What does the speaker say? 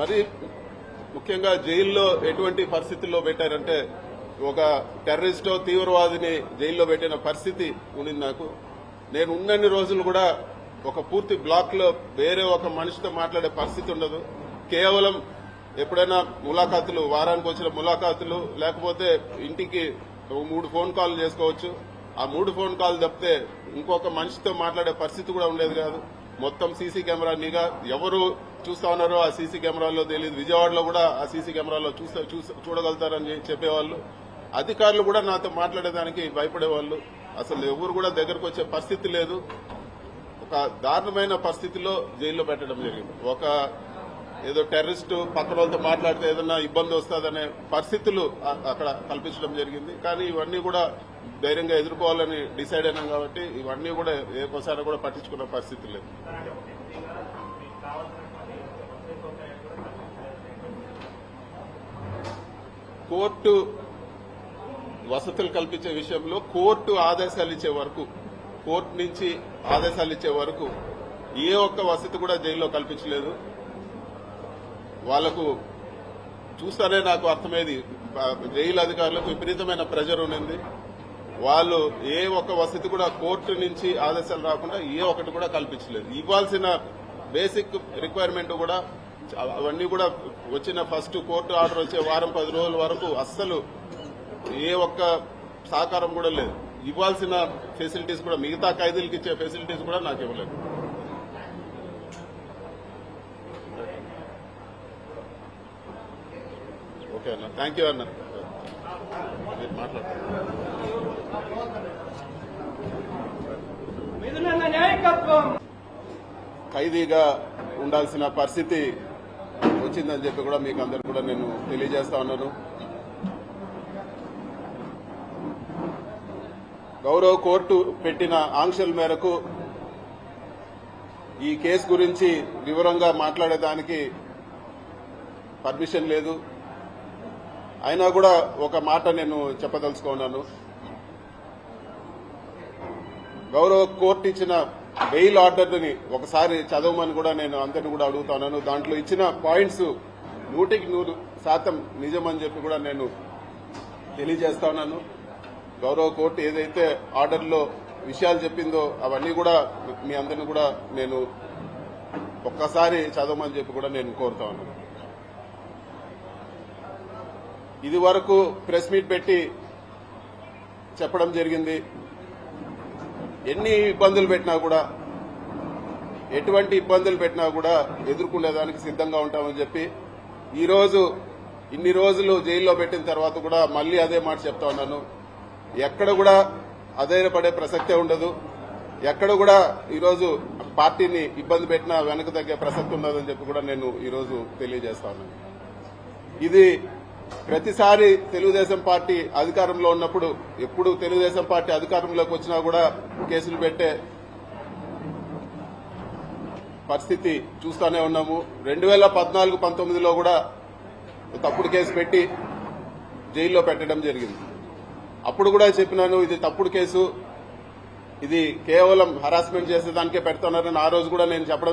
మరి ముఖ్యంగా జైల్లో ఎటువంటి పరిస్థితుల్లో పెట్టారంటే ఒక టెర్రరిస్టో తీవ్రవాదిని జైల్లో పెట్టిన పరిస్థితి ఉండింది నాకు. నేను ఉన్నన్ని రోజులు కూడా ఒక పూర్తి బ్లాక్లో వేరే ఒక మనిషితో మాట్లాడే పరిస్థితి ఉండదు. కేవలం ఎప్పుడైనా ములాఖాతులు వారానికి వచ్చిన ములాఖాతులు లేకపోతే ఇంటికి ఒక మూడు ఫోన్ కాల్ చేసుకోవచ్చు. ఆ మూడు ఫోన్ కాల్ తప్పితే ఇంకొక మనిషితో మాట్లాడే పరిస్థితి కూడా ఉండేది కాదు. మొత్తం సీసీ కెమెరా నిఘా ఎవరు చూస్తా ఉన్నారో ఆ సీసీ కెమెరాలో తెలియదు విజయవాడలో కూడా ఆ సీసీ కెమెరాలో చూస్తా- చూడగలుగుతారని చెప్పేవాళ్ళు. అధికారులు కూడా నాతో మాట్లాడేదానికి భయపడేవాళ్ళు. అసలు ఎవరు కూడా దగ్గరకు వచ్చే పరిస్థితి లేదు. ఒక దారుణమైన పరిస్థితిలో జైల్లో పెట్టడం జరిగింది. ఒక ఏదో టెర్రరిస్ట్ పక్కన వాళ్ళతో మాట్లాడితే ఏదైనా ఇబ్బంది వస్తుందనే పరిస్థితులు అక్కడ కల్పించడం జరిగింది. కానీ ఇవన్నీ కూడా ధైర్యంగా ఎదుర్కోవాలని డిసైడ్ అయినాం కాబట్టి ఇవన్నీ కూడా ఏ ఒకసారి కూడా పట్టించుకున్న పరిస్థితి లేదు. కోర్టు వసతులు కల్పించే విషయంలో కోర్టు ఆదేశాలు ఇచ్చే వరకు కోర్టు నుంచి ఆదేశాలు ఇచ్చే వరకు ఏ ఒక్క వసతి కూడా జైల్లో కల్పించలేదు. వాళ్ళకు చూస్తానే నాకు అర్థమైంది. జైలు అధికారులకు విపరీతమైన ప్రెజర్ ఉండింది. వాళ్ళు ఏ ఒక్క వసతి కూడా కోర్టు నుంచి ఆదేశాలు రాకుండా ఏ ఒకటి కూడా కల్పించలేదు. ఇవ్వాల్సిన బేసిక్ రిక్వైర్మెంట్ కూడా అవన్నీ కూడా వచ్చిన ఫస్ట్ కోర్టు ఆర్డర్ వచ్చే వారం పది రోజుల వరకు అస్సలు ఏ ఒక్క సహకారం కూడా లేదు. ఇవ్వాల్సిన ఫెసిలిటీస్ కూడా మిగతా ఖైదీలకు ఇచ్చే ఫెసిలిటీస్ కూడా నాకు ఇవ్వలేదు. ఓకే అన్న. థ్యాంక్ యూ అన్న. మీరు మాట్లాడతారు. ఖైదీగా ఉండాల్సిన పరిస్థితి వచ్చిందని చెప్పి కూడా మీకు అందరు కూడా నేను తెలియజేస్తా ఉన్నాను. గౌరవ కోర్టు పెట్టిన ఆంక్షల మేరకు ఈ కేసు గురించి వివరంగా మాట్లాడేదానికి పర్మిషన్ లేదు. అయినా కూడా ఒక మాట నేను చెప్పదలుచుకున్నాను. గౌరవ కోర్టు ఇచ్చిన బెయిల్ ఆర్డర్ని ఒకసారి చదవమని కూడా నేను అందరిని కూడా అడుగుతున్నాను. దాంట్లో ఇచ్చిన పాయింట్స్ నూటికి నూరు శాతం నిజమని చెప్పి కూడా నేను తెలియజేస్తా ఉన్నాను. గౌరవ కోర్టు ఏదైతే ఆర్డర్లో విషయాలు చెప్పిందో అవన్నీ కూడా మీ అందరిని కూడా నేను ఒక్కసారి చదవమని చెప్పి కూడా నేను కోరుతా ఉన్నాను. ఇది వరకు ప్రెస్ మీట్ పెట్టి చెప్పడం జరిగింది. ఎన్ని ఇబ్బందులు పెట్టినా కూడా ఎటువంటి ఇబ్బందులు పెట్టినా కూడా ఎదుర్కొనేదానికి సిద్ధంగా ఉంటామని చెప్పి ఈరోజు ఇన్ని రోజులు జైల్లో పెట్టిన తర్వాత కూడా మళ్ళీ అదే మాట చెప్తా ఉన్నాను. ఎక్కడ కూడా అధైర్యపడే ప్రసక్తే ఉండదు. ఎక్కడ కూడా ఈరోజు పార్టీని ఇబ్బంది పెట్టినా వెనక తగ్గే ప్రసక్తి ఉండదని చెప్పి కూడా నేను ఈరోజు తెలియజేస్తా ఉన్నాను. ఇది ప్రతిసారి తెలుగుదేశం పార్టీ అధికారంలో ఉన్నప్పుడు ఎప్పుడు తెలుగుదేశం పార్టీ అధికారంలోకి వచ్చినా కూడా కేసులు పెట్టే పరిస్థితి చూస్తూనే ఉన్నాము. రెండు వేల పద్నాలుగు పంతొమ్మిదిలో కూడా తప్పుడు కేసు పెట్టి జైల్లో పెట్టడం జరిగింది. అప్పుడు కూడా చెప్పినాను ఇది తప్పుడు కేసు. ఇది కేవలం హరాస్మెంట్ చేసేదానికే పెడుతున్నారని ఆ రోజు కూడా నేను చెప్పడం